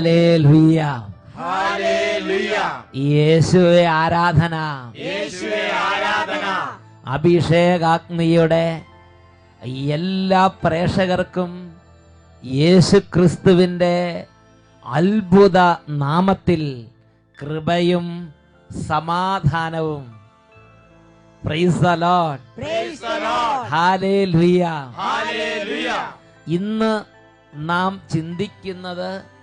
Hallelujah. യേശുവെ ആരാധന. യേശുവേ ആരാധന. അഭിഷേകാഗ്നിയുടെ എല്ലാ പ്രേക്ഷകർക്കും യേശു ക്രിസ്തുവിന്റെ അത്ഭുത നാമത്തിൽ കൃപയും സമാധാനവും. ഇന്ന് നാം ചിന്തിക്കുന്നത്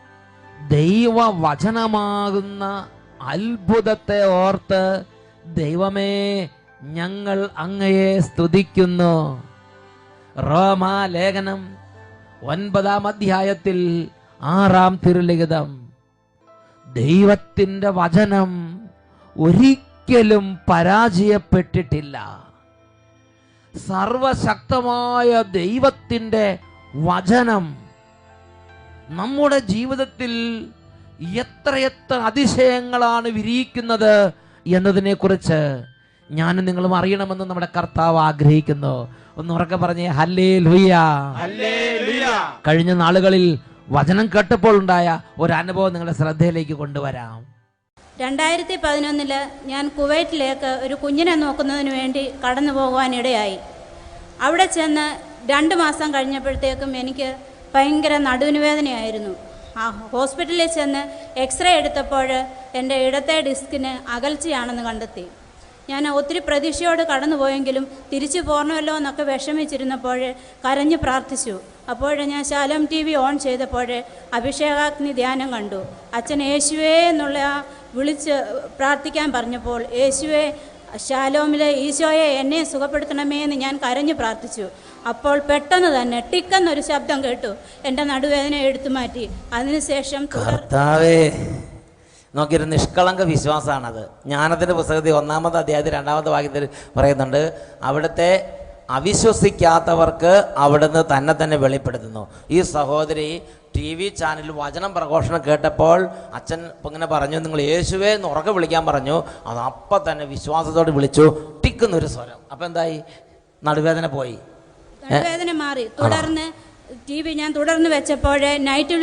ദൈവവചനമാകുന്ന അത്ഭുതത്തെ ഓർത്ത് ദൈവമേ ഞങ്ങൾ അങ്ങയെ സ്തുതിക്കുന്നു. റോമാലേഖനം ഒൻപതാം അധ്യായത്തിൽ ആറാം തിരുലിഖിതം. ദൈവത്തിന്റെ വചനം ഒരിക്കലും പരാജയപ്പെട്ടിട്ടില്ല. സർവശക്തമായ ദൈവത്തിന്റെ വചനം നമ്മുടെ ജീവിതത്തിൽ എത്രയെത്ര അതിശയങ്ങളാണ് വിരിയിക്കുന്നത് എന്നതിനെക്കുറിച്ച് ഞാനും നിങ്ങളും അറിയണമെന്ന് നമ്മുടെ കർത്താവ് ആഗ്രഹിക്കുന്നു. ഒന്ന് ഉറക്കെ പറഞ്ഞേ ഹല്ലേ ഹല്ലേലൂയ. കഴിഞ്ഞ നാളുകളിൽ വചനം കേട്ടപ്പോൾ ഉണ്ടായ ഒരു അനുഭവം നിങ്ങളുടെ ശ്രദ്ധയിലേക്ക് കൊണ്ടുവരാം. രണ്ടായിരത്തി പതിനൊന്നിൽ ഞാൻ കുവൈറ്റിലേക്ക് ഒരു കുഞ്ഞിനെ നോക്കുന്നതിന് വേണ്ടി കടന്നു പോകുവാനിടയായി അവിടെ ചെന്ന് രണ്ട് മാസം കഴിഞ്ഞപ്പോഴത്തേക്കും എനിക്ക് ഭയങ്കര നടുവിന് വേദനയായിരുന്നു ആ ഹോസ്പിറ്റലിൽ ചെന്ന് എക്സ്റേ എടുത്തപ്പോൾ എന്റെ ഇടത്തെ ഡിസ്കിന് അകൽച്ചയാണെന്ന് കണ്ടെത്തി. ഞാൻ ഒത്തിരി പ്രതീക്ഷയോട് കടന്നുപോയെങ്കിലും തിരിച്ചു പോരണമല്ലോ എന്നൊക്കെ വിഷമിച്ചിരുന്നപ്പോൾ കരഞ്ഞ് പ്രാർത്ഥിച്ചു. അപ്പോൾ ഞാൻ ശാലോം ടി വി ഓൺ ചെയ്തപ്പോൾ അഭിഷേകാഗ്നി ധ്യാനം കണ്ടു. അച്ഛൻ യേശുവേ എന്നുള്ള വിളിച്ച് പ്രാർത്ഥിക്കാൻ പറഞ്ഞപ്പോൾ യേശുവേ ശാലോമിലെ ഈശോയെ എന്നെ സുഖപ്പെടുത്തണമേ എന്ന് ഞാൻ കരഞ്ഞു പ്രാർത്ഥിച്ചു. അപ്പോൾ പെട്ടെന്ന് തന്നെ ടിക്കെന്നൊരു ശബ്ദം കേട്ടു. എന്റെ നടുവേദന എടുത്തു മാറ്റി. അതിനുശേഷം കർത്താവേ നോക്കിയൊരു നിഷ്കളങ്ക വിശ്വാസമാണത് ജ്ഞാനത്തിന്റെ പുസ്തകത്തിൽ ഒന്നാമത്തെ അധ്യായത്തിൽ രണ്ടാമത്തെ വാക്യത്തിൽ പറയുന്നുണ്ട് അവിടുത്തെ അവിശ്വസിക്കാത്തവർക്ക് അവിടുന്ന് തന്നെ തന്നെ വെളിപ്പെടുത്തുന്നു. ഈ സഹോദരി ടി വി ചാനലിൽ വചനം പ്രഘോഷണം കേട്ടപ്പോൾ അച്ഛൻ ഇങ്ങനെ പറഞ്ഞു നിങ്ങൾ യേശുവേ എന്ന് ഉറക്കെ വിളിക്കാൻ പറഞ്ഞു. അത് അപ്പം തന്നെ വിശ്വാസത്തോട് വിളിച്ചു. ടിക്കുന്നൊരു സ്വരം. അപ്പം എന്തായി? നടുവേദന പോയി. നടുവേദന മാറി. തുടർന്ന് ടി വി ഞാൻ തുടർന്ന് വെച്ചപ്പോഴേ നൈറ്റ്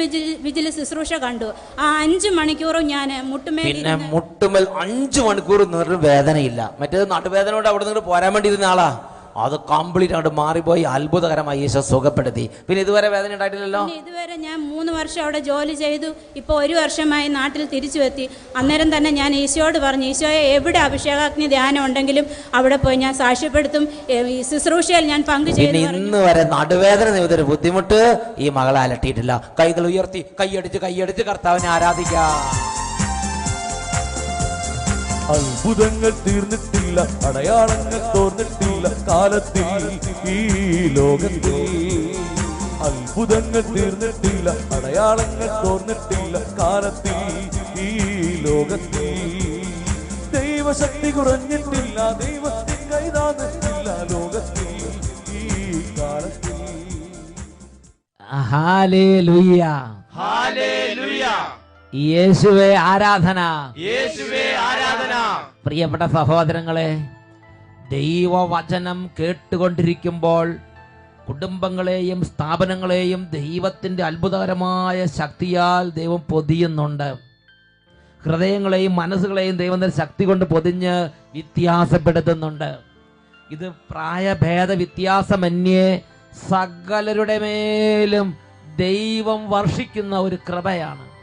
വിജിൽ ശുശ്രൂഷ കണ്ടു. ആ അഞ്ചു മണിക്കൂറും ഞാൻ മുട്ടുമേൽ പിന്നെ മുട്ടുമേൽ അഞ്ചു മണിക്കൂർ വേദനയില്ല. മറ്റേത് നടുവേദനയോട് അവിടെ നിന്ന് പോരാൻ വേണ്ടി ഇരുന്ന ആളാ. അത് കംപ്ലീറ്റ് അങ്ങോട്ട് മാറിപ്പോയി. അത്ഭുതകരമായി ഈശോ സുഖപ്പെടുത്തി. പിന്നെ ഇതുവരെ വേദന ഉണ്ടായിട്ടില്ലല്ലോ? ഇതുവരെ ഞാൻ മൂന്ന് വർഷം അവിടെ ജോലി ചെയ്തു. ഇപ്പോൾ ഒരു വർഷമായി നാട്ടിൽ തിരിച്ചു എത്തി. അന്നേരം തന്നെ ഞാൻ ഈശോയോട് പറഞ്ഞു ഈശോയെ എവിടെ അഭിഷേകാഗ്നി ധ്യാനം ഉണ്ടെങ്കിലും അവിടെ പോയി ഞാൻ സാക്ഷ്യപ്പെടുത്തും. ഈ ശുശ്രൂഷയിൽ ഞാൻ പങ്കു പിന്നെ ചെയ്തു പറഞ്ഞു. ഇന്ന് വരെ നടുവേദന നിമിത്തൊരു ബുദ്ധിമുട്ട് ഈ മകളെ അലട്ടിയിട്ടില്ല. കൈകൾ ഉയർത്തി കൈയടിച്ച് കൈയടിച്ച് കർത്താവിനെ ആരാധിക്കാം. അത്ഭുതങ്ങൾ തീർന്നിട്ടില്ല അടയാളങ്ങൾ തോർന്നിട്ടില്ല കാലത്തിൽ ഈ ലോകത്തിൽ. അത്ഭുതങ്ങൾ തീർന്നിട്ടില്ല അടയാളങ്ങൾ തോർന്നിട്ടില്ല കാലത്തിൽ ഈ ലോകത്തിൽ. ദൈവശക്തി കുറഞ്ഞിട്ടില്ല ദൈവത്തിൻ കൈതാന്നിട്ടില്ല ലോകത്തിൽ ഈ കാലത്തിൽ. യേശുവേ ആരാധന. യേശുവേ ആരാധന. പ്രിയപ്പെട്ട സഹോദരങ്ങളെ ദൈവവചനം കേട്ടുകൊണ്ടിരിക്കുമ്പോൾ കുടുംബങ്ങളെയും സ്ഥാപനങ്ങളെയും ദൈവത്തിന്റെ അത്ഭുതകരമായ ശക്തിയാൽ ദൈവം പൊതിയുന്നുണ്ട്. ഹൃദയങ്ങളെയും മനസ്സുകളെയും ദൈവത്തിന്റെ ശക്തി കൊണ്ട് പൊതിഞ്ഞ് വ്യത്യാസപ്പെടുത്തുന്നുണ്ട്. ഇത് പ്രായഭേദ വ്യത്യാസമന്യേ സകലരുടെ മേലും ദൈവം വർഷിക്കുന്ന ഒരു കൃപയാണ്.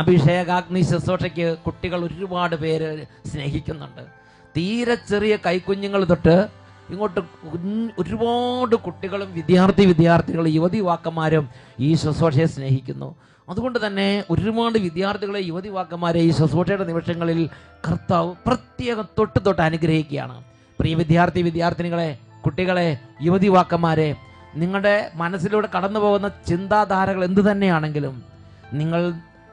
അഭിഷേകാഗ്നി ശുശ്രൂഷയ്ക്ക് കുട്ടികൾ ഒരുപാട് പേര് സ്നേഹിക്കുന്നുണ്ട്. തീരെ ചെറിയ കൈക്കുഞ്ഞുങ്ങൾ തൊട്ട് ഇങ്ങോട്ട് ഒരുപാട് കുട്ടികളും വിദ്യാർത്ഥി വിദ്യാർത്ഥികളും യുവതി വാക്കന്മാരും ഈ ശുശ്രൂഷയെ സ്നേഹിക്കുന്നു. അതുകൊണ്ട് തന്നെ ഒരുപാട് വിദ്യാർത്ഥികളെ യുവതി വാക്കന്മാരെ ഈ ശുശ്രൂഷയുടെ നിമിഷങ്ങളിൽ കർത്താവ് പ്രത്യേകം തൊട്ട് തൊട്ട് അനുഗ്രഹിക്കുകയാണ്. പ്രിയ വിദ്യാർത്ഥി വിദ്യാർത്ഥിനികളെ കുട്ടികളെ യുവതി വാക്കന്മാരെ നിങ്ങളുടെ മനസ്സിലൂടെ കടന്നു പോകുന്ന ചിന്താധാരകൾ എന്തു തന്നെയാണെങ്കിലും നിങ്ങൾ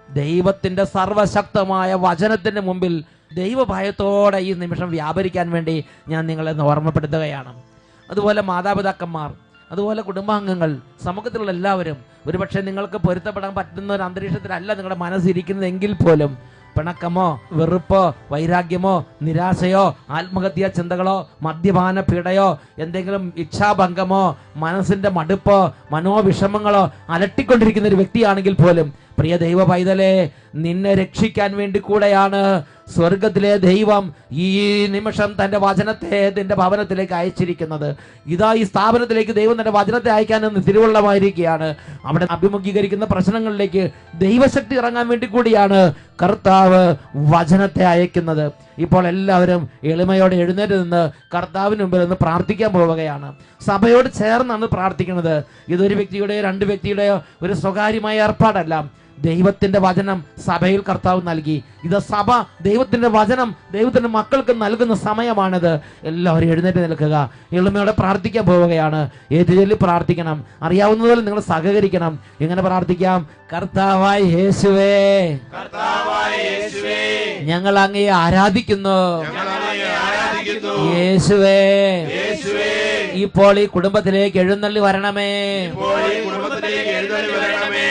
ദൈവത്തിന്റെ സർവശക്തമായ വചനത്തിന്റെ മുമ്പിൽ ദൈവഭയത്തോടെ ഈ നിമിഷം വ്യാപരിക്കാൻ വേണ്ടി ഞാൻ നിങ്ങളെ ഓർമ്മപ്പെടുത്തുകയാണ്. അതുപോലെ മാതാപിതാക്കന്മാർ അതുപോലെ കുടുംബാംഗങ്ങൾ സമൂഹത്തിലുള്ള എല്ലാവരും. ഒരുപക്ഷെ നിങ്ങൾക്ക് പൊരുത്തപ്പെടാൻ പറ്റുന്ന ഒരു അന്തരീക്ഷത്തിലല്ല നിങ്ങളുടെ മനസ്സിരിക്കുന്നതെങ്കിൽ പോലും പിണക്കമോ വെറുപ്പോ വൈരാഗ്യമോ നിരാശയോ ആത്മഹത്യാ ചിന്തകളോ മദ്യപാന പീഡയോ എന്തെങ്കിലും ഇച്ഛാഭംഗമോ മനസ്സിന്റെ മടുപ്പോ മനോവിഷമങ്ങളോ അലട്ടിക്കൊണ്ടിരിക്കുന്ന ഒരു വ്യക്തിയാണെങ്കിൽ പോലും പ്രിയ ദൈവ പൈതലെ നിന്നെ രക്ഷിക്കാൻ വേണ്ടി കൂടെയാണ് സ്വർഗത്തിലെ ദൈവം ഈ നിമിഷം തന്റെ വചനത്തെ തന്റെ ഭവനത്തിലേക്ക് അയച്ചിരിക്കുന്നത്. ഇതാ ഈ സ്ഥാപനത്തിലേക്ക് ദൈവം തന്റെ വചനത്തെ അയക്കാൻ തിരുവള്ളമായിരിക്കുകയാണ്. അവിടെ അഭിമുഖീകരിക്കുന്ന പ്രശ്നങ്ങളിലേക്ക് ദൈവശക്തി ഇറങ്ങാൻ വേണ്ടി കൂടിയാണ് കർത്താവ് വചനത്തെ അയക്കുന്നത്. ഇപ്പോൾ എല്ലാവരും എളിമയോടെ എഴുന്നേറ്റ് നിന്ന് കർത്താവിന് മുമ്പിൽ നിന്ന് പ്രാർത്ഥിക്കാൻ പോവുകയാണ്. സഭയോട് ചേർന്നാണ് പ്രാർത്ഥിക്കുന്നത്. ഇതൊരു വ്യക്തിയുടെയോ രണ്ട് വ്യക്തിയുടെയോ ഒരു സ്വകാര്യമായ ഏർപ്പാടല്ല. ദൈവത്തിന്റെ വചനം സഭയിൽ കർത്താവ് നൽകി. ഇത് സഭ ദൈവത്തിന്റെ വചനം ദൈവത്തിന്റെ മക്കൾക്ക് നൽകുന്ന സമയമാണിത്. എല്ലാവരും എഴുന്നേറ്റ് നിൽക്കുക. എളിമയോടെ പ്രാർത്ഥിക്കാൻ പോവുകയാണ്. ഏറ്റുചൊല്ലി പ്രാർത്ഥിക്കണം? അറിയാവുന്നതിൽ നിങ്ങൾ സഹകരിക്കണം. എങ്ങനെ പ്രാർത്ഥിക്കാം? കർത്താവായി യേശുവേ. ഞങ്ങൾ അങ്ങയെ ആരാധിക്കുന്നു. യേശുവേ. ഇപ്പോൾ ഈ കുടുംബത്തിലേക്ക് എഴുന്നള്ളി വരണമേ.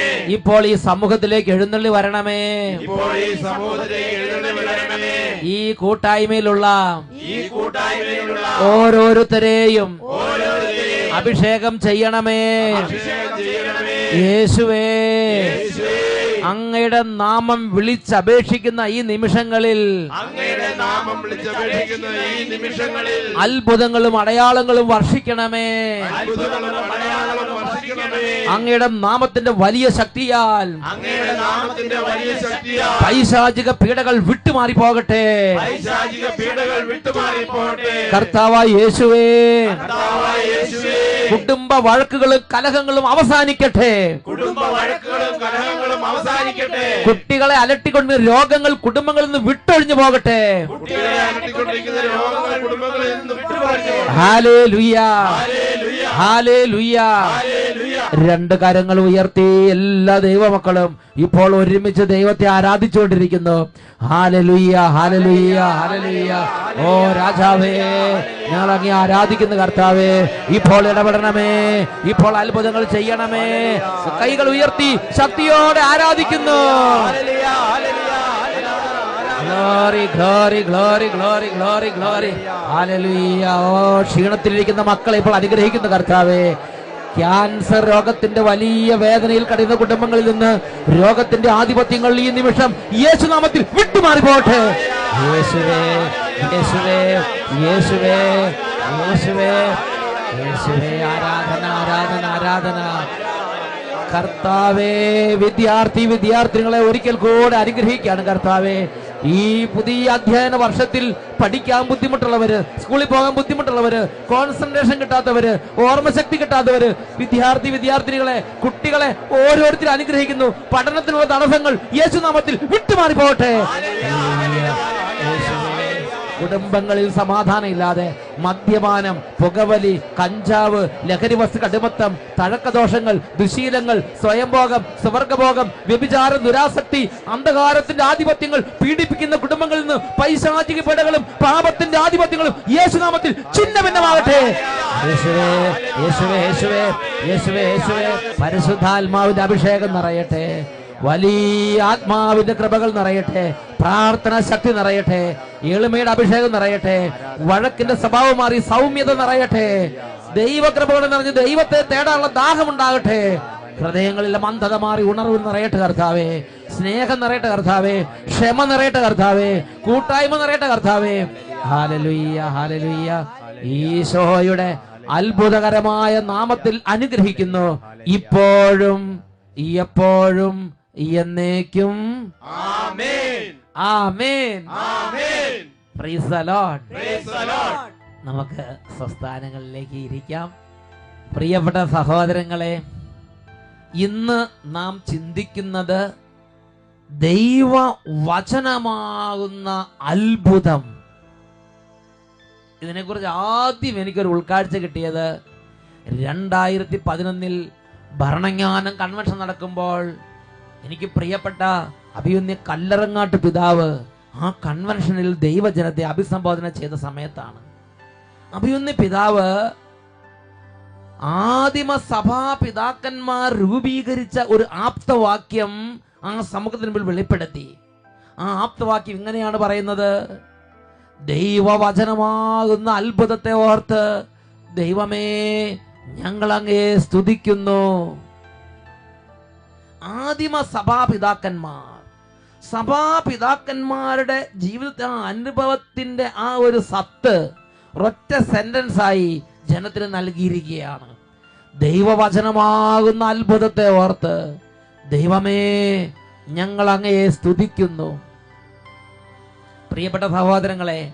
ഇപ്പോൾ ഈ സമൂഹത്തിലേക്ക് എഴുന്നള്ളി വരണമേ. ഈ കൂട്ടായ്മയിലുള്ള ഓരോരുത്തരെയും അഭിഷേകം ചെയ്യണമേ. യേശുവേ. അങ്ങയുടെ നാമം വിളിച്ചപേക്ഷിക്കുന്ന ഈ നിമിഷങ്ങളിൽ അങ്ങയുടെ നാമം വിളിച്ചപേക്ഷിക്കുന്ന ഈ നിമിഷങ്ങളിൽ അത്ഭുതങ്ങളും അടയാളങ്ങളും വർഷിക്കണമേ. അങ്ങയുടെ നാമത്തിന്റെ വലിയ ശക്തിയാൽ അങ്ങയുടെ നാമത്തിന്റെ വലിയ ശക്തിയാൽ പൈശാചിക പീഡകൾ വിട്ടുമാറി പോകട്ടെ പൈശാചിക പീഡകൾ വിട്ടുമാറി പോകട്ടെ കർത്താവായ യേശുവേ കർത്താവായ യേശുവേ. കുടുംബ വഴക്കുകളും കലഹങ്ങളും അവസാനിക്കട്ടെ. കുടുംബ വഴക്കുകളും കലഹങ്ങളും അവസാനിക്കട്ടെ. കുട്ടികളെ അലട്ടിക്കൊണ്ട് രോഗങ്ങൾ കുടുംബങ്ങളിൽ നിന്ന് വിട്ടൊഴിഞ്ഞു പോകട്ടെ. ഹാലേ ലുയ്യ ഹാലേ ലുയ്യ രണ്ട് കാര്യങ്ങൾ ഉയർത്തി എല്ലാ ദൈവമക്കളും ഇപ്പോൾ ഒരുമിച്ച് ദൈവത്തെ ആരാധിച്ചുകൊണ്ടിരിക്കുന്നു. ഹാലലുയ്യ ഹാലലുയ്യ ഹാലലുയ്യ ഓ രാജാവേ ഞങ്ങൾ അങ്ങേ ആരാധിക്കുന്ന കർത്താവേ ഇപ്പോൾ ഇടപെടണമേ ഇപ്പോൾ അത്ഭുതങ്ങൾ ചെയ്യണമേ. കൈകൾ ഉയർത്തി ശക്തിയോടെ ആരാധിക്കുന്നു ഓ ക്ഷീണത്തിലിരിക്കുന്ന മക്കളെ ഇപ്പോൾ അനുഗ്രഹിക്കുന്ന കർത്താവേ. ക്യാൻസർ രോഗത്തിന്റെ വലിയ വേദനയിൽ കഴിയുന്ന കുടുംബങ്ങളിൽ നിന്ന് രോഗത്തിന്റെ ആധിപത്യങ്ങൾ ഈ നിമിഷം യേശുനാമത്തിൽ വിട്ടുമാറി പോട്ടെ യേശുവേ യേശുവേ യേശുവേ യേശുവേ. യേശുവേ ആരാധന ആരാധന ആരാധന. കർത്താവേ വിദ്യാർത്ഥി വിദ്യാർത്ഥികളെ ഒരിക്കൽ കൂടെ അനുഗ്രഹിക്കുകയാണ് കർത്താവേ. ഈ പുതിയ അധ്യയന വർഷത്തിൽ പഠിക്കാൻ ബുദ്ധിമുട്ടുള്ളവര് സ്കൂളിൽ പോകാൻ ബുദ്ധിമുട്ടുള്ളവര് കോൺസെൻട്രേഷൻ കിട്ടാത്തവര് ഓർമ്മശക്തി കിട്ടാത്തവര് വിദ്യാർത്ഥി വിദ്യാർത്ഥിനികളെ കുട്ടികളെ ഓരോരുത്തരും അനുഗ്രഹിക്കുന്നു. പഠനത്തിനുള്ള തടസ്സങ്ങൾ യേശുനാമത്തിൽ വിട്ടുമാറി പോകട്ടെ. കുടുംബങ്ങളിൽ സമാധാനം ഇല്ലാതെ മദ്യപാനം പുകവലി കഞ്ചാവ് ലഹരി വസ്തു കടുമത്തം തഴക്കദോഷങ്ങൾ ദുശീലങ്ങൾ സ്വയംഭോഗം സ്വർഗഭോഗം വ്യഭിചാര ദുരാസക്തി അന്ധകാരത്തിന്റെ ആധിപത്യങ്ങൾ പീഡിപ്പിക്കുന്ന കുടുംബങ്ങളിൽ നിന്ന് പൈശാചിക പിടകളും പാപത്തിന്റെ ആധിപത്യങ്ങളും യേശുനാമത്തിൽ ചിഹ്നഭിന്നമാകട്ടെ യേശുവേ യേശുവേ യേശുവേ യേശുവേ യേശുവേ പരിശുദ്ധാത്മാവിന്റെ അഭിഷേകം നിറയട്ടെ. വലിയ ആത്മാവിന്റെ കൃപകൾ നിറയട്ടെ പ്രാർത്ഥന ശക്തി നിറയട്ടെ എളിമയുടെ അഭിഷേകം നിറയട്ടെ വഴക്കിന്റെ സ്വഭാവം മാറി സൗമ്യത നിറയട്ടെ. ദൈവകൃപകൾ നിറഞ്ഞ് ദൈവത്തെ തേടാനുള്ള ദാഹം ഉണ്ടാകട്ടെ ഹൃദയങ്ങളിലെ മന്ദത മാറി ഉണർവ് നിറയട്ടെ കർത്താവേ. സ്നേഹം നിറയട്ടെ കർത്താവേ. ക്ഷമ നിറയട്ടെ കർത്താവേ. കൂട്ടായ്മ നിറയട്ടെ കർത്താവേ. ഹാലലുയ്യ ഹാലലുയ്യ ഈശോയുടെ അത്ഭുതകരമായ നാമത്തിൽ അനുഗ്രഹിക്കുന്നു. ഇപ്പോഴും എപ്പോഴും എന്നേക്കും. നമുക്ക് സ്വസ്ഥാനങ്ങളിലേക്ക് ഇരിക്കാം. പ്രിയപ്പെട്ട സഹോദരങ്ങളെ ഇന്ന് നാം ചിന്തിക്കുന്നത് ദൈവ വചനമാകുന്ന അത്ഭുതം. ഇതിനെക്കുറിച്ച് ആദ്യം എനിക്കൊരു ഉൾക്കാഴ്ച കിട്ടിയത് രണ്ടായിരത്തി പതിനൊന്നിൽ ഭരണജ്ഞാനം കൺവെൻഷൻ നടക്കുമ്പോൾ എനിക്ക് പ്രിയപ്പെട്ട അഭിയുന്യ കല്ലറങ്ങാട്ട് പിതാവ് ആ കൺവെൻഷനിൽ ദൈവജനത്തെ അഭിസംബോധന ചെയ്ത സമയത്താണ്. അഭിയുന്യ പിതാവ് ആദിമ സഭാ പിതാക്കന്മാർ രൂപീകരിച്ച ഒരു ആപ്തവാക്യം ആ സമൂഹത്തിന് മുമ്പിൽ വെളിപ്പെടുത്തി. ആ ആപ്തവാക്യം ഇങ്ങനെയാണ് പറയുന്നത്. ദൈവവചനമാകുന്ന അത്ഭുതത്തെ ഓർത്ത് ദൈവമേ ഞങ്ങൾ അങ്ങേ സ്തുതിക്കുന്നു. ആദിമ സഭാപിതാക്കന്മാർ. സഭാപിതാക്കന്മാരുടെ ജീവിതത്തെ ആ അനുഭവത്തിന്റെ ആ ഒരു സത്ത് ഒറ്റ സെന്റൻസ് ആയി ജനത്തിന് നൽകിയിരിക്കുകയാണ്. ദൈവവചനമാകുന്ന അത്ഭുതത്തെ ഓർത്ത് ദൈവമേ ഞങ്ങൾ അങ്ങയെ സ്തുതിക്കുന്നു. പ്രിയപ്പെട്ട സഹോദരങ്ങളെ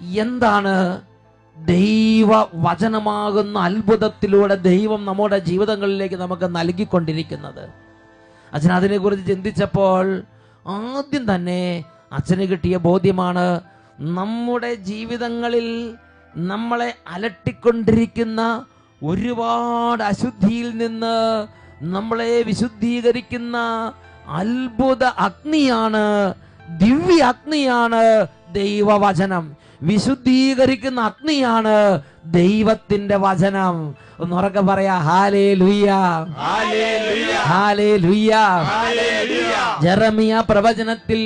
എന്താണ് ദൈവ വചനമാകുന്ന അത്ഭുതത്തിലൂടെ ദൈവം നമ്മുടെ ജീവിതങ്ങളിലേക്ക് നമുക്ക് നൽകിക്കൊണ്ടിരിക്കുന്നത്? അച്ഛൻ അതിനെക്കുറിച്ച് ചിന്തിച്ചപ്പോൾ ആദ്യം തന്നെ അച്ഛന് കിട്ടിയ ബോധ്യമാണ് നമ്മുടെ ജീവിതങ്ങളിൽ നമ്മളെ അലട്ടിക്കൊണ്ടിരിക്കുന്ന ഒരുപാട് അശുദ്ധിയിൽ നിന്ന് നമ്മളെ വിശുദ്ധീകരിക്കുന്ന അത്ഭുത അഗ്നിയാണ് ദിവ്യ അഗ്നിയാണ് ദൈവവചനം. വിശുദ്ധീകരിക്കുന്ന അഗ്നിയാണ് ദൈവത്തിന്റെ വചനം. ഒന്നുറക്കെ പറയാ ഹാലേ ലുയ്യ ഹാലേ ലുയ്യ ജറമിയ പ്രവചനത്തിൽ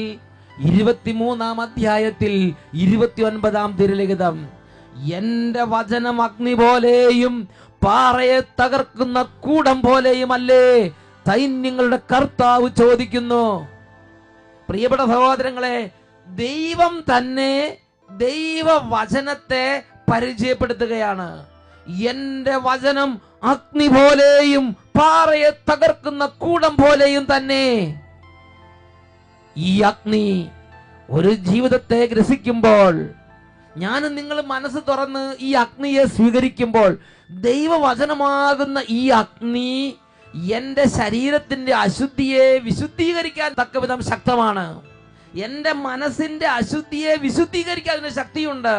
ഇരുപത്തിമൂന്നാം അധ്യായത്തിൽ ഇരുപത്തിയൊൻപതാം തിരുലിഖിതം എന്റെ വചനം അഗ്നി പോലെയും പാറയെ തകർക്കുന്ന കൂടം പോലെയും അല്ലേ സൈന്യങ്ങളുടെ കർത്താവ് ചോദിക്കുന്നു. പ്രിയപ്പെട്ട സഹോദരങ്ങളെ ദൈവം തന്നെ ദൈവവചനത്തെ പരിചയപ്പെടുത്തുകയാണ്. എന്റെ വചനം അഗ്നി പോലെയും പാറയെ തകർക്കുന്ന കൂടം പോലെയും തന്നെ. ഈ അഗ്നി ഒരു ജീവിതത്തെ ഗ്രസിക്കുമ്പോൾ ഞാൻ നിങ്ങൾ മനസ്സ് തുറന്ന് ഈ അഗ്നിയെ സ്വീകരിക്കുമ്പോൾ ദൈവവചനമാകുന്ന ഈ അഗ്നി എന്റെ ശരീരത്തിന്റെ അശുദ്ധിയെ വിശുദ്ധീകരിക്കാൻ തക്ക വിധം ശക്തമാണ്. എന്റെ മനസ്സിന്റെ അശുദ്ധിയെ വിശുദ്ധീകരിക്കാൻ അതിന് ശക്തിയുണ്ട്.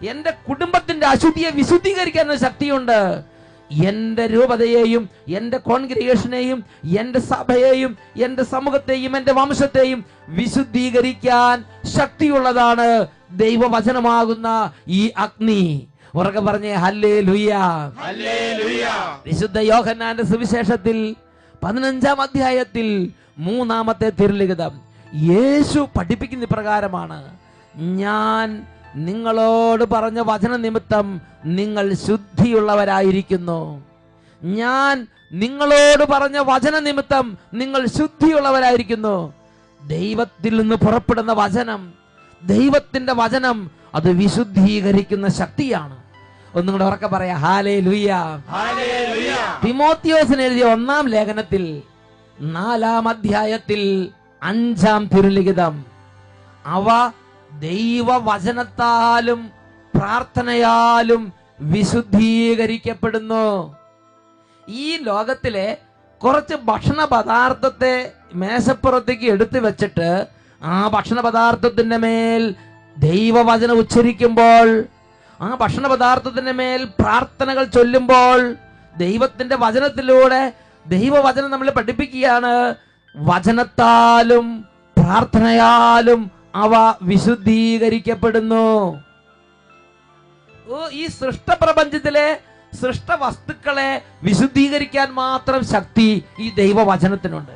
എന്റെ കുടുംബത്തിന്റെ അശുദ്ധിയെ വിശുദ്ധീകരിക്കാൻ അതിന് ശക്തിയുണ്ട്. എന്റെ രൂപതയെയും എന്റെ കോൺഗ്രിഗേഷനെയും എന്റെ സഭയെയും എന്റെ സമൂഹത്തെയും എന്റെ വംശത്തെയും വിശുദ്ധീകരിക്കാൻ ശക്തിയുള്ളതാണ് ദൈവവചനമാകുന്ന ഈ അഗ്നി. ഉറക്കെ പറഞ്ഞേ ഹല്ലേ ലുയ വിശുദ്ധ യോഹന്നാന്റെ സുവിശേഷത്തിൽ പതിനഞ്ചാം അധ്യായത്തിൽ മൂന്നാമത്തെ തിരുലിഖിതം. യേശു പഠിപ്പിക്കുന്ന പ്രകാരമാണ് ഞാൻ നിങ്ങളോട് പറഞ്ഞ വചന നിമിത്തം നിങ്ങൾ ശുദ്ധിയുള്ളവരായിരിക്കുന്നു. ഞാൻ നിങ്ങളോട് പറഞ്ഞ വചന നിമിത്തം നിങ്ങൾ ശുദ്ധിയുള്ളവരായിരിക്കുന്നു. ദൈവത്തിൽ നിന്ന് പുറപ്പെടുന്ന വചനം ദൈവത്തിന്റെ വചനം അത് വിശുദ്ധീകരിക്കുന്ന ശക്തിയാണ്. ഒന്നും കൂടെ ഉറക്കെ പറയാ ഹാലേ ലുയ തിമോത്തിയോസിന് എഴുതിയ ഒന്നാം ലേഖനത്തിൽ നാലാം അധ്യായത്തിൽ അഞ്ചാം തിരുലിഖിതം. അവ ദൈവവചനത്താലും പ്രാർത്ഥനയാലും വിശുദ്ധീകരിക്കപ്പെടുന്നു. ഈ ലോകത്തിലെ കുറച്ച് ഭക്ഷണ പദാർത്ഥത്തെ മേശപ്പുറത്തേക്ക് എടുത്തു വെച്ചിട്ട് ആ ഭക്ഷണ പദാർത്ഥത്തിന്റെ മേൽ ദൈവവചനം ഉച്ചരിക്കുമ്പോൾ ആ ഭക്ഷണ പദാർത്ഥത്തിന്റെ മേൽ പ്രാർത്ഥനകൾ ചൊല്ലുമ്പോൾ ദൈവത്തിന്റെ വചനത്തിലൂടെ ദൈവവചനം നമ്മൾ പഠിപ്പിക്കുകയാണ്. വചനത്താലും പ്രാർത്ഥനയാലും അവ വിശുദ്ധീകരിക്കപ്പെടുന്നു. ഈ സൃഷ്ടപ്രപഞ്ചത്തിലെ സൃഷ്ട വസ്തുക്കളെ വിശുദ്ധീകരിക്കാൻ മാത്രം ശക്തി ഈ ദൈവവചനത്തിനുണ്ട്.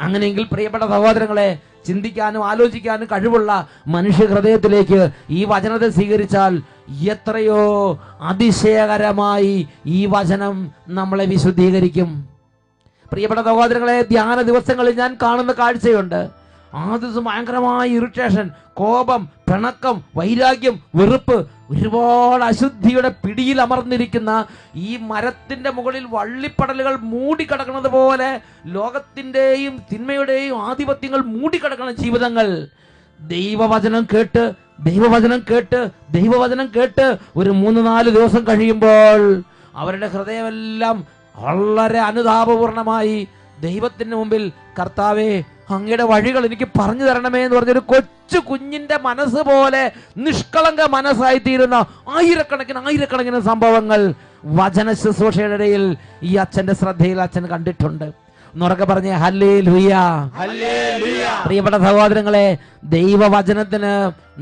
അങ്ങനെയെങ്കിൽ പ്രിയപ്പെട്ട സഹോദരങ്ങളെ ചിന്തിക്കാനും ആലോചിക്കാനും കഴിവുള്ള മനുഷ്യ ഹൃദയത്തിലേക്ക് ഈ വചനത്തെ സ്വീകരിച്ചാൽ എത്രയോ അതിശയകരമായി ഈ വചനം നമ്മളെ വിശുദ്ധീകരിക്കും. പ്രിയപ്പെട്ട സഹോദരങ്ങളെ ധ്യാന ദിവസങ്ങളിൽ ഞാൻ കാണുന്ന കാഴ്ചയുണ്ട്. ആ ദിവസം ഭയങ്കരമായ ഇറിറ്റേഷൻ കോപം പിണക്കം വൈരാഗ്യം വെറുപ്പ് ഒരുപാട് അശുദ്ധിയുടെ പിടിയിൽ അമർന്നിരിക്കുന്ന ഈ മരത്തിന്റെ മുകളിൽ വള്ളിപ്പടലുകൾ മൂടിക്കിടക്കുന്നത് പോലെ ലോകത്തിന്റെയും തിന്മയുടെയും ആധിപത്യങ്ങൾ മൂടിക്കിടക്കുന്ന ജീവിതങ്ങൾ. ദൈവവചനം കേട്ട് ദൈവവചനം കേട്ട് ദൈവവചനം കേട്ട് ഒരു മൂന്ന് നാല് ദിവസം കഴിയുമ്പോൾ അവരുടെ ഹൃദയമെല്ലാം വളരെ അനുതാപപൂർണമായി ദൈവത്തിന് മുമ്പിൽ കർത്താവെ അങ്ങയുടെ വഴികൾ എനിക്ക് പറഞ്ഞു തരണമേ എന്ന് പറഞ്ഞൊരു കൊച്ചു കുഞ്ഞിന്റെ മനസ്സ് പോലെ നിഷ്കളങ്ക മനസ്സായി തീരുന്ന ആയിരക്കണക്കിന് ആയിരക്കണക്കിന് സംഭവങ്ങൾ വചന ശുശ്രൂഷയുടെ ഇടയിൽ ഈ അച്ഛന്റെ ശ്രദ്ധയിൽ അച്ഛൻ കണ്ടിട്ടുണ്ട്. എന്നുറക്കെ പറഞ്ഞേ ഹല്ലേ ലുയ്യ പ്രിയപ്പെട്ട സഹോദരങ്ങളെ ദൈവവചനത്തിന്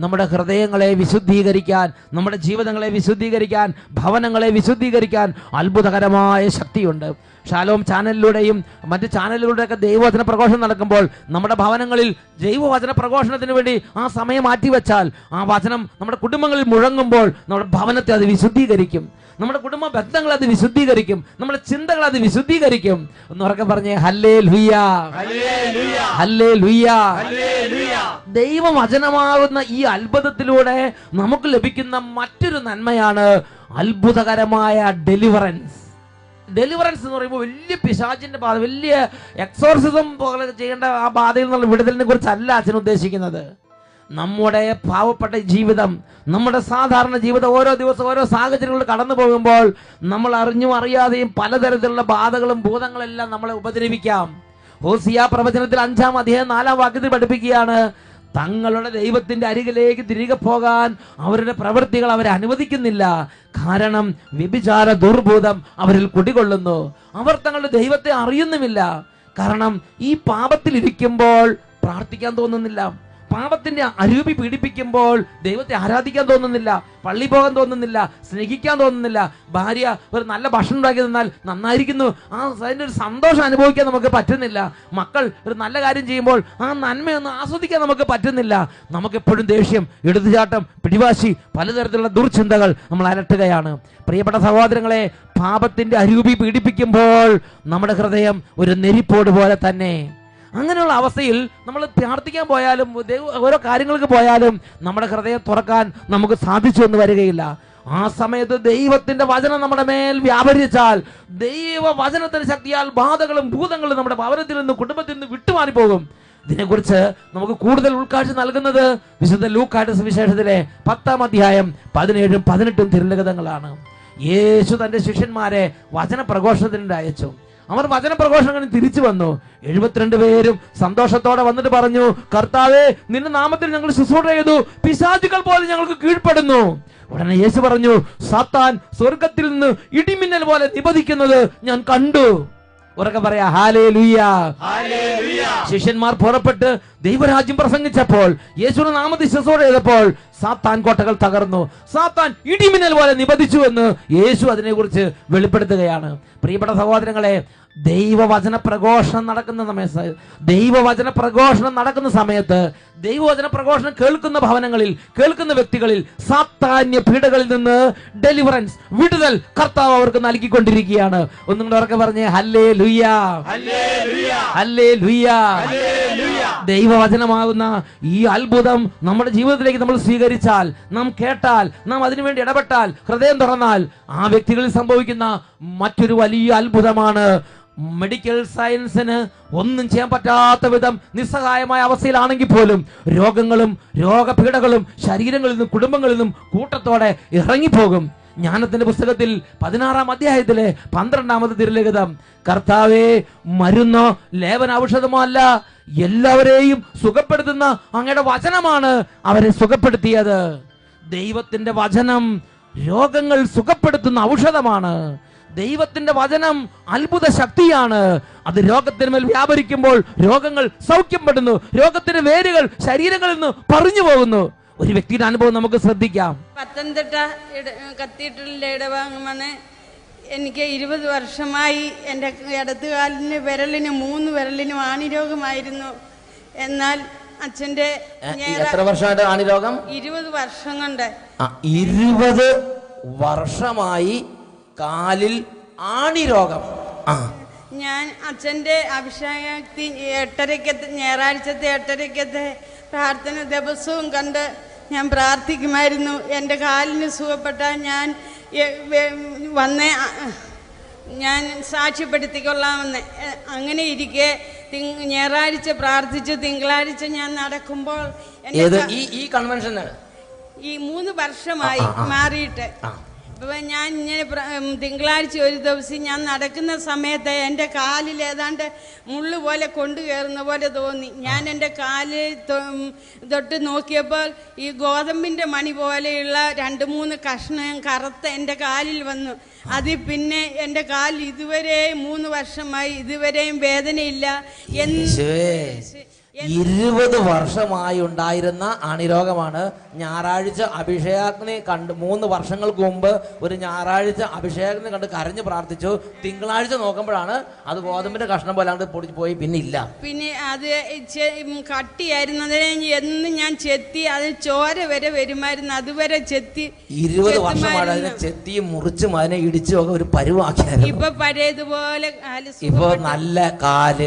നമ്മുടെ ഹൃദയങ്ങളെ വിശുദ്ധീകരിക്കാൻ നമ്മുടെ ജീവിതങ്ങളെ വിശുദ്ധീകരിക്കാൻ ഭവനങ്ങളെ വിശുദ്ധീകരിക്കാൻ അത്ഭുതകരമായ ശക്തിയുണ്ട്. ഷാലോം ചാനലിലൂടെയും മറ്റ് ചാനലുകളുടെയൊക്കെ ദൈവവചന പ്രഘോഷണം നടക്കുമ്പോൾ നമ്മുടെ ഭവനങ്ങളിൽ ജൈവവചന പ്രഘോഷണത്തിന് വേണ്ടി ആ സമയം മാറ്റിവെച്ചാൽ ആ വചനം നമ്മുടെ കുടുംബങ്ങളിൽ മുഴങ്ങുമ്പോൾ നമ്മുടെ ഭവനത്തെ അത് വിശുദ്ധീകരിക്കും. നമ്മുടെ കുടുംബ ബന്ധങ്ങൾ അത് വിശുദ്ധീകരിക്കും. നമ്മുടെ ചിന്തകൾ അത് വിശുദ്ധീകരിക്കും. എന്ന് ഉറക്കെ പറഞ്ഞേ ഹല്ലേ ലുയ്യ ഹല്ലേ ലുയ്യ ദൈവവചനമാകുന്ന ഈ അത്ഭുതത്തിലൂടെ നമുക്ക് ലഭിക്കുന്ന മറ്റൊരു നന്മയാണ് അത്ഭുതകരമായ ഡെലിവറൻസ് ഡെലിവറൻസ് എന്ന് പറയുമ്പോൾ വലിയ പിശാചിന്റെ ബാധ വലിയ എക്സോർസിസം പോലെ ചെയ്യേണ്ട ആ ബാധയിൽ നിന്നുള്ള വിടുതലിനെ കുറിച്ചല്ല അച്ഛൻ ഉദ്ദേശിക്കുന്നത്. നമ്മുടെ പാവപ്പെട്ട ജീവിതം നമ്മുടെ സാധാരണ ജീവിതം ഓരോ ദിവസം ഓരോ സാഹചര്യങ്ങളിൽ കടന്നു പോകുമ്പോൾ നമ്മൾ അറിഞ്ഞും അറിയാതെയും പലതരത്തിലുള്ള ബാധകളും ഭൂതങ്ങളെല്ലാം നമ്മളെ ഉപദ്രവിക്കാം. ഹോസിയ പ്രവചനത്തിൽ അഞ്ചാം അധ്യായം നാലാം വാക്യത്തിൽ പഠിപ്പിക്കുകയാണ് തങ്ങളുടെ ദൈവത്തിന്റെ അരികിലേക്ക് തിരികെ പോകാൻ അവരുടെ പ്രവൃത്തികൾ അവരെ അനുവദിക്കുന്നില്ല. കാരണം വ്യഭിചാര ദുർഭൂതം അവരിൽ കുടികൊള്ളുന്നു. അവർ തങ്ങളുടെ ദൈവത്തെ അറിയുന്നുമില്ല. കാരണം ഈ പാപത്തിൽ ഇരിക്കുമ്പോൾ പ്രാർത്ഥിക്കാൻ തോന്നുന്നില്ല. പാപത്തിന്റെ അരൂപി പീഡിപ്പിക്കുമ്പോൾ ദൈവത്തെ ആരാധിക്കാൻ തോന്നുന്നില്ല പള്ളി പോകാൻ തോന്നുന്നില്ല സ്നേഹിക്കാൻ തോന്നുന്നില്ല. ഭാര്യ ഒരു നല്ല ഭക്ഷണം ഉണ്ടാക്കി തന്നാൽ നന്നായിരിക്കുന്നു. ആ അതിന്റെ ഒരു സന്തോഷം അനുഭവിക്കാൻ നമുക്ക് പറ്റുന്നില്ല. മക്കൾ ഒരു നല്ല കാര്യം ചെയ്യുമ്പോൾ ആ നന്മയൊന്നും ആസ്വദിക്കാൻ നമുക്ക് പറ്റുന്നില്ല. നമുക്കെപ്പോഴും ദേഷ്യം ഇടതുചാട്ടം പിടിവാശി പലതരത്തിലുള്ള ദുർചിന്തകൾ നമ്മൾ അലട്ടുകയാണ്. പ്രിയപ്പെട്ട സഹോദരങ്ങളെ പാപത്തിന്റെ അരൂപി പീഡിപ്പിക്കുമ്പോൾ നമ്മുടെ ഹൃദയം ഒരു നെരിപ്പോട് പോലെ തന്നെ അങ്ങനെയുള്ള അവസ്ഥയിൽ നമ്മൾ പ്രാർത്ഥിക്കാൻ പോയാലും ഓരോ കാര്യങ്ങൾക്ക് പോയാലും നമ്മുടെ ഹൃദയം തുറക്കാൻ നമുക്ക് സാധിച്ചു എന്ന് വരികയില്ല. ആ സമയത്ത് ദൈവത്തിന്റെ വചനം നമ്മുടെ മേൽ വ്യാപരിച്ചാൽ ദൈവ വചനത്തിന്റെ ശക്തിയാൽ ബാധകളും ഭൂതങ്ങളും നമ്മുടെ ഭവനത്തിൽ നിന്ന് കുടുംബത്തിൽ നിന്ന് വിട്ടുമാറി പോകും ഇതിനെക്കുറിച്ച് നമുക്ക് കൂടുതൽ ഉൾക്കാഴ്ച നൽകുന്നത് വിശുദ്ധ ലൂക്കാട്ട് സുവിശേഷത്തിലെ പത്താം അധ്യായം പതിനേഴും പതിനെട്ടും തിരുലഗതങ്ങളാണ് യേശു തന്റെ ശിഷ്യന്മാരെ വചന പ്രഘോഷണത്തിന് അയച്ചു. അവർ വചന പ്രഘോഷണത്തിന് തിരിച്ചു വന്നു. എഴുപത്തിരണ്ട് പേരും സന്തോഷത്തോടെ വന്നിട്ട് പറഞ്ഞു കർത്താവേ നിന്റെ നാമത്തിൽ ഞങ്ങൾ ശുശ്രൂഷ ചെയ്തു. പിശാചുകൾ പോലെ ഞങ്ങൾക്ക് കീഴ്പ്പെടുന്നു. ഉടനെ യേശു പറഞ്ഞു സാത്താൻ സ്വർഗത്തിൽ നിന്ന് ഇടിമിന്നൽ പോലെ നിബദിക്കുന്നത് ഞാൻ കണ്ടു. ഉറക്കെ പറയാ ഹാലേ ലുയ്യ ശിഷ്യന്മാർ പുറപ്പെട്ട് ദൈവരാജ്യം പ്രസംഗിച്ചപ്പോൾ യേശുവിനെ ശുശ്രൂഷ ചെയ്തപ്പോൾ സാത്താൻ കോട്ടകൾ തകർന്നു. സാത്താൻ ഇടിമിന്നൽ പോലെ നിബന്ധിച്ചു എന്ന് യേശു അതിനെക്കുറിച്ച് വെളിപ്പെടുത്തുകയാണ്. പ്രിയപ്പെട്ട സഹോദരങ്ങളെ ദൈവവചന പ്രഘോഷണം നടക്കുന്ന സമയ ദൈവവചന പ്രഘോഷണം നടക്കുന്ന സമയത്ത് ദൈവവചന പ്രഘോഷണം കേൾക്കുന്ന ഭവനങ്ങളിൽ കേൾക്കുന്ന വ്യക്തികളിൽ സാത്താന്യ പീഡകളിൽ നിന്ന് ഡെലിവറൻസ് വിടുതൽ കർത്താവ് അവർക്ക് നൽകിക്കൊണ്ടിരിക്കുകയാണ്. ഒന്നും കൂടെ ഉറക്കെ പറഞ്ഞേ ഹല്ലേ ലുയ്യ ഹല്ലേ ലുയ്യ ദൈവവചനമാകുന്ന ഈ അത്ഭുതം നമ്മുടെ ജീവിതത്തിലേക്ക് നമ്മൾ സ്വീകരിച്ചാൽ നാം കേട്ടാൽ നാം അതിനുവേണ്ടി ഇടപെട്ടാൽ ഹൃദയം തുറന്നാൽ ആ വ്യക്തികളിൽ സംഭവിക്കുന്ന മറ്റൊരു വലിയ അത്ഭുതമാണ് മെഡിക്കൽ സയൻസിന് ഒന്നും ചെയ്യാൻ പറ്റാത്ത വിധം നിസ്സഹായമായ അവസ്ഥയിലാണെങ്കിൽ പോലും രോഗങ്ങളും രോഗപീഠകളും ശരീരങ്ങളിൽ നിന്നും കുടുംബങ്ങളിൽ നിന്നും കൂട്ടത്തോടെ ഇറങ്ങിപ്പോകും. ജ്ഞാനത്തിന്റെ പുസ്തകത്തിൽ പതിനാറാം അധ്യായത്തിലെ പന്ത്രണ്ടാമത് തിരുലിഖിതം കർത്താവേ മരുന്നോ ലേവന ഔഷധമോ അല്ല എല്ലാവരെയും സുഖപ്പെടുത്തുന്ന അങ്ങയുടെ വചനമാണ് അവരെ സുഖപ്പെടുത്തിയത്. ദൈവത്തിന്റെ വചനം രോഗങ്ങൾ സുഖപ്പെടുത്തുന്ന ഔഷധമാണ്. ദൈവത്തിന്റെ വചനം അത്ഭുത ശക്തിയാണ്. അത് രോഗത്തിന് മേൽ വ്യാപരിക്കുമ്പോൾ രോഗങ്ങൾ സൗഖ്യപ്പെടുന്നു. രോഗത്തിന്റെ വേരുകൾ ശരീരങ്ങളിൽ നിന്ന് പറഞ്ഞു പോകുന്നു. ഒരു വ്യക്തിയുടെ അനുഭവം നമുക്ക് ശ്രദ്ധിക്കാം. പത്തനംതിട്ട കത്തീഡ്രലിന്റെ ഇടവാങ്ങുമാണ് എനിക്ക് ഇരുപത് വർഷമായി എന്റെ ഇടത്തുകാലിന് വിരലിന് മൂന്ന് വിരലിനും ആണിരോഗമായിരുന്നു. എന്നാൽ അച്ഛന്റെ എത്ര വർഷമായിട്ട് ആണി രോഗം ഇരുപത് വർഷം കൊണ്ട്. ഇരുപത് വർഷമായി കാലിൽ ആണി രോഗം ആ. ഞാൻ അച്ഛന്റെ അഭിഷേകത്തി എട്ടരയ്ക്കത്തെ ഞായറാഴ്ചത്തെ എട്ടരയ്ക്കത്തെ പ്രാർത്ഥന ദിവസവും കണ്ട് ഞാൻ പ്രാർത്ഥിക്കുമായിരുന്നു. എന്റെ കാലിന് സുഖപ്പെട്ട ഞാൻ വന്നേ ഞാൻ സാക്ഷ്യപ്പെടുത്തിക്കൊള്ളാമെന്ന്. അങ്ങനെ ഇരിക്കെ ഞായറാഴ്ച പ്രാർത്ഥിച്ച് തിങ്കളാഴ്ച ഞാൻ നടക്കുമ്പോൾ ഈ ഈ ഈ മൂന്ന് വർഷമായി മാറിയിട്ട്. ഞാൻ ഇങ്ങനെ തിങ്കളാഴ്ച ഒരു ദിവസം ഞാൻ നടക്കുന്ന സമയത്ത് എന്റെ കാലിൽ ഏതാണ്ട് മുള്ളു പോലെ കൊണ്ടു കയറുന്ന പോലെ തോന്നി. ഞാൻ എന്റെ കാലിൽ തൊട്ട് നോക്കിയപ്പോൾ ഈ ഗോതമ്പിന്റെ മണി പോലെയുള്ള രണ്ട് മൂന്ന് കഷ്ണം കറുത്ത എന്റെ കാലിൽ വന്നു. അതിൽ പിന്നെ എന്റെ കാലിൽ ഇതുവരെയും മൂന്ന് വർഷമായി ഇതുവരെയും വേദനയില്ല. എന്ന്. ഇരുപത് വർഷമായി ഉണ്ടായിരുന്ന അണിരോഗമാണ്. ഞായറാഴ്ച അഭിഷേകാഗ്നി കണ്ട് മൂന്ന് വർഷങ്ങൾക്ക് മുമ്പ് ഒരു ഞായറാഴ്ച അഭിഷേകാഗ്നി കണ്ട് കരഞ്ഞു പ്രാർത്ഥിച്ചു. തിങ്കളാഴ്ച നോക്കുമ്പോഴാണ് അത് ഗോതമ്പിന്റെ കഷ്ണം പോലെ അങ്ങോട്ട് പൊടിച്ചു പോയി പിന്നെ ഇല്ല. പിന്നെ അത് കട്ടിയായിരുന്നതിനെ എന്ന് ഞാൻ ചെത്തി അത് ചോര വരെ വരുമായിരുന്നു. അതുവരെ ചെത്തി ഇരുപത് വർഷമാണ് അതിനെ. ചെത്തിയും മുറിച്ചും അതിനെ ഇടിച്ചും ഒക്കെ ഒരു പരുവാക്കിയായിരുന്നു ഇപ്പൊ പഴയതുപോലെ ഇപ്പൊ. നല്ല കാൽ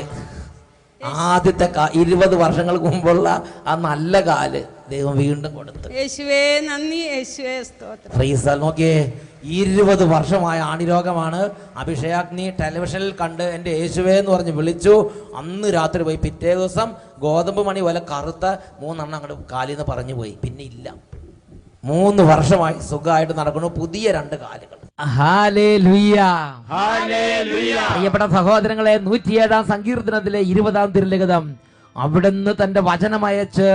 ആദ്യത്തെ ഇരുപത് വർഷങ്ങൾക്ക് മുമ്പുള്ള ആ നല്ല കാൽ ദൈവം വീണ്ടും കൊടുത്തു. യേശുവേ നന്ദി യേശുവേ സ്തോത്രം. നോക്കിയേ ഇരുപത് വർഷമായ ആണിരോഗമാണ്. അഭിഷേകാഗ്നി ടെലിവിഷനിൽ കണ്ട് എന്റെ യേശുവേ എന്ന് പറഞ്ഞ് വിളിച്ചു. അന്ന് രാത്രി പോയി പിറ്റേ ദിവസം ഗോതമ്പ് മണി പോലെ കറുത്ത മൂന്നെണ്ണം അങ്ങോട്ട് കാലിൽ നിന്ന് പറഞ്ഞു പോയി. പിന്നെ ഇല്ല. മൂന്ന് വർഷമായി സുഖമായിട്ട് നടക്കുന്നു. പുതിയ രണ്ട് കാലുകൾ. പ്രിയപ്പെട്ട സഹോദരങ്ങളെ നൂറ്റിയേഴാം സങ്കീർത്തനത്തിലെ ഇരുപതാം തിരുലഗതം അവിടുന്ന് തന്റെ വചനമയച്ച്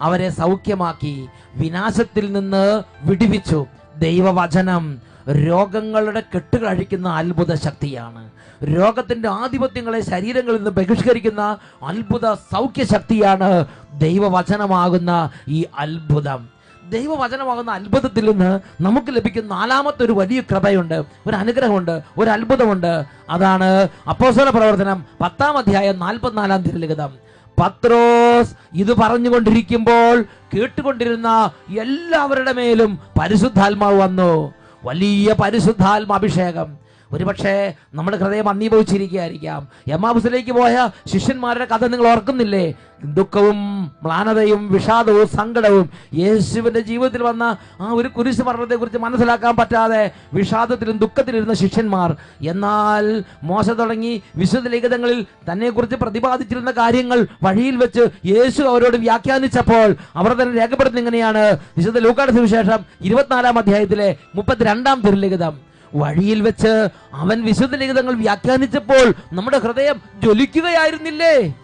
അവരെ സൗഖ്യമാക്കി വിനാശത്തിൽ നിന്ന് വിടിവിച്ചു. ദൈവവചനം രോഗങ്ങളുടെ കെട്ടുകൾ അഴിക്കുന്ന അത്ഭുത ശക്തിയാണ്. രോഗത്തിന്റെ ആധിപത്യങ്ങളെ ശരീരങ്ങളിൽ നിന്ന് ബഹിഷ്കരിക്കുന്ന അത്ഭുത സൗഖ്യ ശക്തിയാണ് ദൈവവചനമാകുന്ന ഈ അത്ഭുതം. ദൈവവചനമാകുന്ന അത്ഭുതത്തിൽ നിന്ന് നമുക്ക് ലഭിക്കുന്ന നാലാമത്തെ ഒരു വലിയ കൃപയുണ്ട് ഒരു അനുഗ്രഹമുണ്ട് ഒരു അത്ഭുതമുണ്ട്. അതാണ് അപ്പോസ്തല പ്രവർത്തനം പത്താം അധ്യായം നാൽപ്പത്തിനാലാം തിരുലിഖിതം പത്രോസ് ഇത് പറഞ്ഞുകൊണ്ടിരിക്കുമ്പോൾ കേട്ടുകൊണ്ടിരുന്ന എല്ലാവരുടെ മേലും പരിശുദ്ധാത്മാവ് വന്നു. വലിയ പരിശുദ്ധാത്മാഭിഷേകം. ഒരുപക്ഷെ നമ്മുടെ ഹൃദയം അന്നീഭവിച്ചിരിക്കുകയായിരിക്കാം എമാബുസിലേക്ക് പോയ ശിഷ്യന്മാരുടെ കഥ നിങ്ങൾ ഓർക്കുന്നില്ലേ? ദുഃഖവും മ്ലാനതയും വിഷാദവും സങ്കടവും യേശുവിന്റെ ജീവിതത്തിൽ വന്ന ആ ഒരു കുരിശ് മരണത്തെക്കുറിച്ച് മനസ്സിലാക്കാൻ പറ്റാതെ വിഷാദത്തിലും ദുഃഖത്തിലിരുന്ന ശിഷ്യന്മാർ. എന്നാൽ മോശ തുടങ്ങി വിശുദ്ധ ലിഖിതങ്ങളിൽ തന്നെക്കുറിച്ച് പ്രതിപാദിച്ചിരുന്ന കാര്യങ്ങൾ വഴിയിൽ വെച്ച് യേശു അവരോട് വ്യാഖ്യാനിച്ചപ്പോൾ അവർ തന്നെ രേഖപ്പെടുത്തുന്ന ഇങ്ങനെയാണ്. വിശുദ്ധ ലൂക്കാട് സുവിശേഷം ഇരുപത്തിനാലാം അധ്യായത്തിലെ മുപ്പത്തിരണ്ടാം തിരുലിഖിതം. വഴിയിൽ വെച്ച് അവൻ വിശുദ്ധ ലിഖിതങ്ങൾ വ്യാഖ്യാനിച്ചപ്പോൾ നമ്മുടെ ഹൃദയം ജ്വലിക്കുകയായിരുന്നില്ലേ?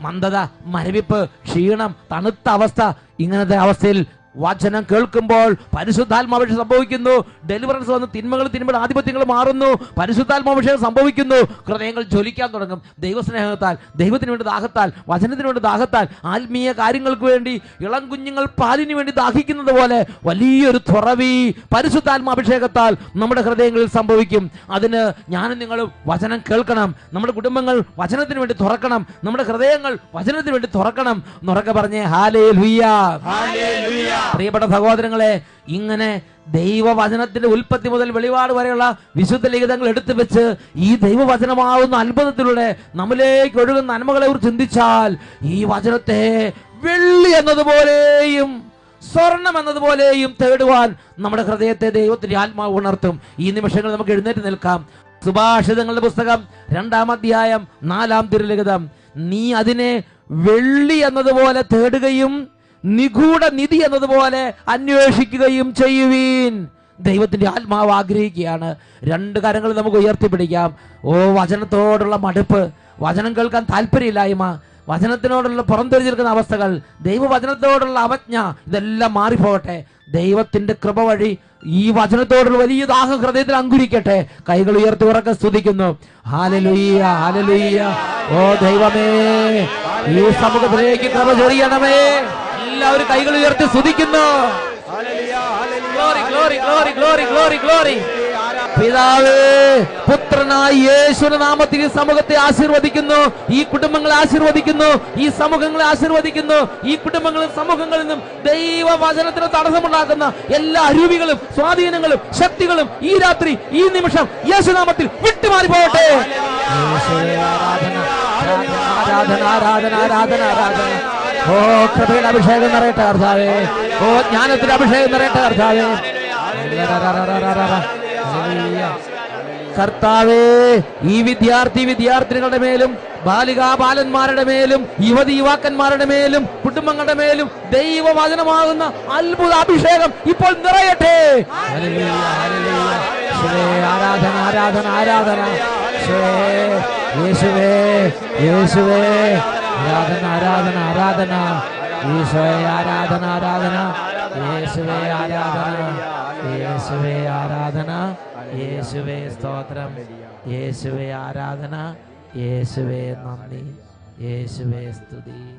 മന്ദത മരവിപ്പ് ക്ഷീണം തണുത്ത അവസ്ഥ ഇങ്ങനത്തെ അവസ്ഥയിൽ വചനം കേൾക്കുമ്പോൾ പരിശുദ്ധാത്മാഭിഷേകം സംഭവിക്കുന്നു. ഡെലിവറൻസ് വന്ന് തിന്മകൾ തിന്മകൾ ആധിപത്യങ്ങൾ മാറുന്നു. പരിശുദ്ധാത്മാഭിഷേകം സംഭവിക്കുന്നു. ഹൃദയങ്ങൾ ജ്വലിക്കാൻ തുടങ്ങും. ദൈവസ്നേഹത്താൽ ദൈവത്തിന് വേണ്ടി ദാഹത്താൽ വചനത്തിന് വേണ്ടി ദാഹത്താൽ ആത്മീയ കാര്യങ്ങൾക്ക് വേണ്ടി ഇളം കുഞ്ഞുങ്ങൾ പാലിന് വേണ്ടി ദാഹിക്കുന്നത് പോലെ വലിയൊരു തുറവി പരിശുദ്ധാത്മാഭിഷേകത്താൽ നമ്മുടെ ഹൃദയങ്ങളിൽ സംഭവിക്കും. അതിന് ഞാനും നിങ്ങളും വചനം കേൾക്കണം. നമ്മുടെ കുടുംബങ്ങൾ വചനത്തിന് വേണ്ടി തുറക്കണം. നമ്മുടെ ഹൃദയങ്ങൾ വചനത്തിന് വേണ്ടി തുറക്കണം. എന്നുറക്കെ പറഞ്ഞേ ഹാലേ ലുയ്യ പ്രിയപ്പെട്ട സഹോദരങ്ങളെ ഇങ്ങനെ ദൈവവചനത്തിന്റെ ഉൽപ്പത്തി മുതൽ വെളിപാട് വരെയുള്ള വിശുദ്ധ ലിഖിതങ്ങൾ എടുത്തു വെച്ച് ഈ ദൈവവചനമാവുന്ന അത്ഭുതത്തിലൂടെ നമ്മിലേക്ക് ഒഴുകുന്ന നന്മകളെ കുറിച്ച് ചിന്തിച്ചാൽ ഈ വചനത്തെ വെള്ളി എന്നതുപോലെയും സ്വർണം എന്നതുപോലെയും തേടുവാൻ നമ്മുടെ ഹൃദയത്തെ ദൈവത്തിന്റെ ആത്മാവ് ഉണർത്തും. ഈ നിമിഷങ്ങൾ നമുക്ക് എഴുന്നേറ്റ് നിൽക്കാം. സുഭാഷിതങ്ങളുടെ പുസ്തകം രണ്ടാം അധ്യായം നാലാം തിരുലിഖിതം. നീ അതിനെ വെള്ളി എന്നതുപോലെ തേടുകയും നിഗൂഢ നിധി എന്നതുപോലെ അന്വേഷിക്കുകയും ചെയ്യുവീൻ. ദൈവത്തിന്റെ ആത്മാവ് ആഗ്രഹിക്കുകയാണ്. രണ്ട് കാര്യങ്ങൾ നമുക്ക് ഉയർത്തിപ്പിടിക്കാം. ഓ വചനത്തോടുള്ള മടുപ്പ്. വചനം കേൾക്കാൻ താല്പര്യമില്ലായ്മ. വചനത്തിനോടുള്ള പുറംതെരിഞ്ഞിരിക്കുന്ന അവസ്ഥകൾ. ദൈവവചനത്തോടുള്ള അവജ്ഞ. ഇതെല്ലാം മാറിപ്പോകട്ടെ. ദൈവത്തിന്റെ കൃപ വഴി ഈ വചനത്തോടുള്ള വലിയ ദാഹം ഹൃദയത്തിൽ അങ്കുരിക്കട്ടെ. കൈകൾ ഉയർത്തി ഉറക്കെ സ്തുതിക്കുന്നു. ഓ ദൈവമേ ഈ സമൂഹത്തിലേക്ക് കൃപ ചൊരിയണമേ. എല്ലാവരും കൈകൾ ഉയർത്തി സ്തുതിക്കുന്നു. പിതാവ് പുത്രനായി യേശുവിന്റെ നാമത്തിൽ ഈ സമൂഹത്തെ ആശീർവദിക്കുന്നു. ഈ കുടുംബങ്ങളെ ആശീർവദിക്കുന്നു. ഈ സമൂഹങ്ങളെ ആശീർവദിക്കുന്നു. ഈ കുടുംബങ്ങളും സമൂഹങ്ങളിൽ നിന്നും ദൈവവചനത്തിന് തടസ്സമുണ്ടാക്കുന്ന എല്ലാ അരൂപികളും സ്വാധീനങ്ങളും ശക്തികളും ഈ രാത്രി ഈ നിമിഷം യേശുനാമത്തിൽ വിട്ടുമാറി പോകട്ടെ ആരാധന ആരാധന ആരാധന ആരാധന ആരാധന. ഓ കൃപയുടെ അഭിഷേകം നിറയട്ടെ കർത്താവേ. ഓ ജ്ഞാനത്തിന്റെ അഭിഷേകം നിറയട്ടെ കർത്താവേ. കർത്താവേ ഈ വിദ്യാർത്ഥി വിദ്യാർത്ഥിനികളുടെ മേലും ബാലികാ ബാലന്മാരുടെ മേലും യുവതി യുവാക്കന്മാരുടെ മേലും കുടുംബങ്ങളുടെ മേലും ദൈവവചനമാകുന്ന അത്ഭുത അഭിഷേകം ഇപ്പോൾ നിറയട്ടെ. ആരാധന ആരാധന ആരാധന. യേശുവേ യേശുവേ. ആരാധന ആരാധന ആരാധന. ഈശോയെ ആരാധന ആരാധന. യേശുവേ ആരാധന. യേശുവേ ആരാധന. യേശുവേ സ്തോത്രം. യേശുവേ ആരാധന. യേശുവേ നന്ദി. യേശുവേ സ്തുതി.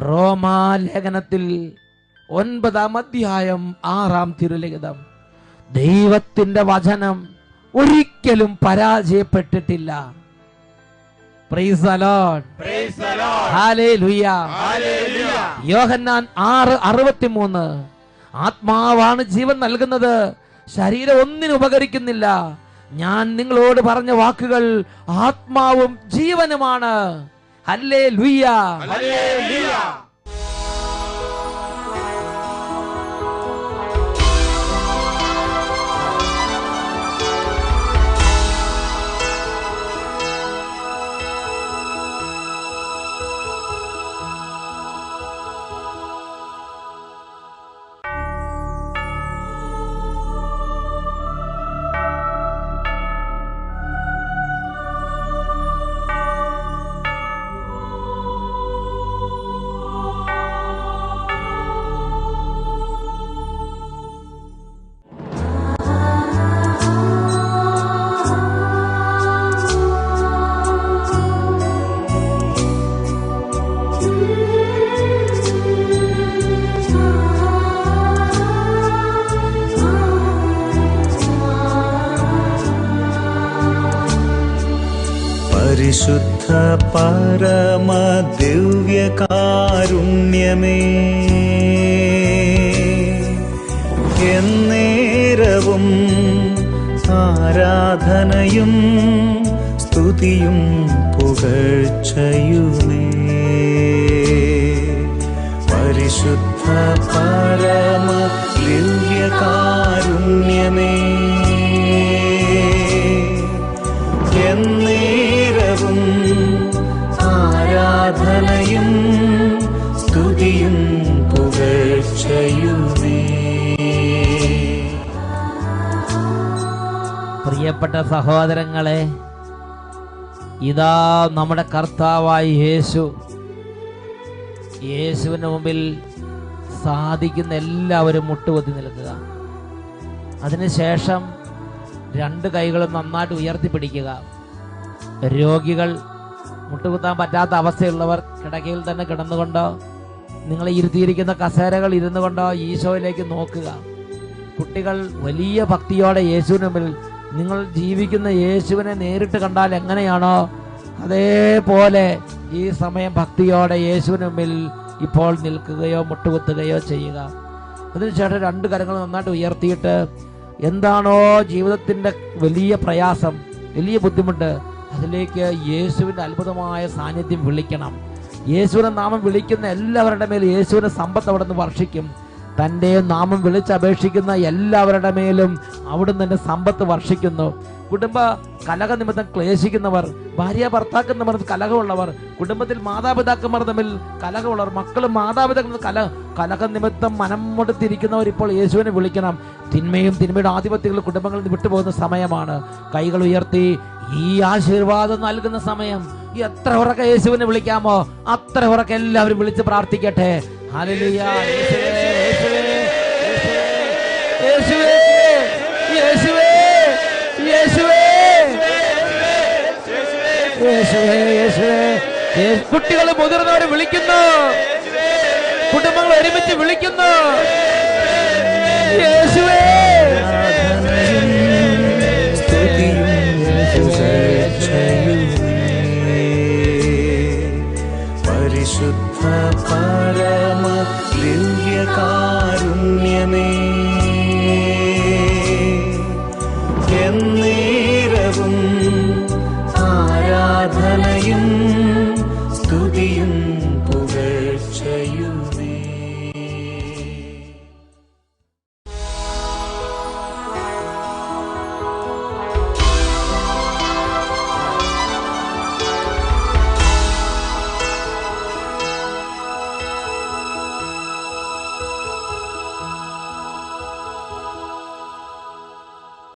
റോമാലേഖനത്തിൽ ഒൻപതാം അധ്യായം ആറാം തിരുലിഖിതം. ദൈവത്തിന്റെ വചനം ഒരിക്കലും പരാജയപ്പെട്ടിട്ടില്ല. യോഹന്നാൻ ആറ് അറുപത്തിമൂന്ന്. ആത്മാവാണ് ജീവൻ നൽകുന്നത്. ശരീരം ഒന്നിനും ഉപകരിക്കുന്നില്ല. ഞാൻ നിങ്ങളോട് പറഞ്ഞ വാക്കുകൾ ആത്മാവും ജീവനുമാണ്. ഹല്ലേ ലുയ്യ പ്രിയപ്പെട്ട സഹോദരങ്ങളെ ഇതാ നമ്മുടെ കർത്താവായി യേശു. യേശുവിന് മുമ്പിൽ സാധിക്കുന്ന എല്ലാവരും മുട്ടുപൊത്തി നിൽക്കുക. അതിനുശേഷം രണ്ട് കൈകളും നന്നായിട്ട് ഉയർത്തിപ്പിടിക്കുക. രോഗികൾ മുട്ടുകുത്താൻ പറ്റാത്ത അവസ്ഥയുള്ളവർ കിടക്കയിൽ തന്നെ കിടന്നുകൊണ്ടോ നിങ്ങൾ ഇരുത്തിയിരിക്കുന്ന കസേരകൾ ഇരുന്നുകൊണ്ടോ ഈശോയിലേക്ക് നോക്കുക. കുട്ടികൾ വലിയ ഭക്തിയോടെ യേശുവിന് മുമ്പിൽ നിങ്ങൾ ജീവിക്കുന്ന യേശുവിനെ നേരിട്ട് കണ്ടാൽ എങ്ങനെയാണോ? അതേപോലെ ഈ സമയം ഭക്തിയോടെ യേശുവിന് മുമ്പിൽ ഇപ്പോൾ നിൽക്കുകയോ മുട്ടുകുത്തുകയോ ചെയ്യുക. അതിനുശേഷം രണ്ട് കരങ്ങൾ നന്നായിട്ട് ഉയർത്തിയിട്ട് എന്താണോ ജീവിതത്തിന്റെ വലിയ പ്രയാസം വലിയ ബുദ്ധിമുട്ട് അതിലേക്ക് യേശുവിന്റെ അത്ഭുതമായ സാന്നിധ്യം വിളിക്കണം. യേശുവിനെ നാമം വിളിക്കുന്ന എല്ലാവരുടെ മേൽ യേശുവിന്റെ സമ്പത്ത് അവിടെ നിന്ന് വർഷിക്കും. തന്റെ നാമം വിളിച്ചപേക്ഷിക്കുന്ന എല്ലാവരുടെ മേലും അവിടുന്ന് തന്നെ സമ്പത്ത് വർഷിക്കുന്നു. കുടുംബ കലഹ നിമിത്തം ക്ലേശിക്കുന്നവർ ഭാര്യ ഭർത്താക്കൾ തമ്മിൽ കലഹമുള്ളവർ കുടുംബത്തിൽ മാതാപിതാക്കന്മാർ തമ്മിൽ കലഹമുള്ളവർ മക്കളും മാതാപിതാക്കളും കല കലഹ നിമിത്തം മനം മുടുത്തിരിക്കുന്നവർ ഇപ്പോൾ യേശുവിനെ വിളിക്കണം. തിന്മയും തിന്മയുടെ ആധിപത്യങ്ങളും കുടുംബങ്ങളിൽ നിന്ന് വിട്ടുപോകുന്ന സമയമാണ്. കൈകൾ ഉയർത്തി ഈ ആശീർവാദം നൽകുന്ന സമയം. എത്ര ഉറക്കെ യേശുവിനെ വിളിക്കാമോ? അത്ര ഉറക്കെ എല്ലാവരും വിളിച്ച് പ്രാർത്ഥിക്കട്ടെ. ഹല്ലേലൂയ. യേശുവേ, യേശുവേ, യേശുവേ, യേശുവേ, യേശുവേ, കുട്ടികൾ മുതിർന്നവരെ വിളിക്കുന്നു. കുടുംബങ്ങൾ ഒരുമിച്ച് വിളിക്കുന്നു. യേശുവേ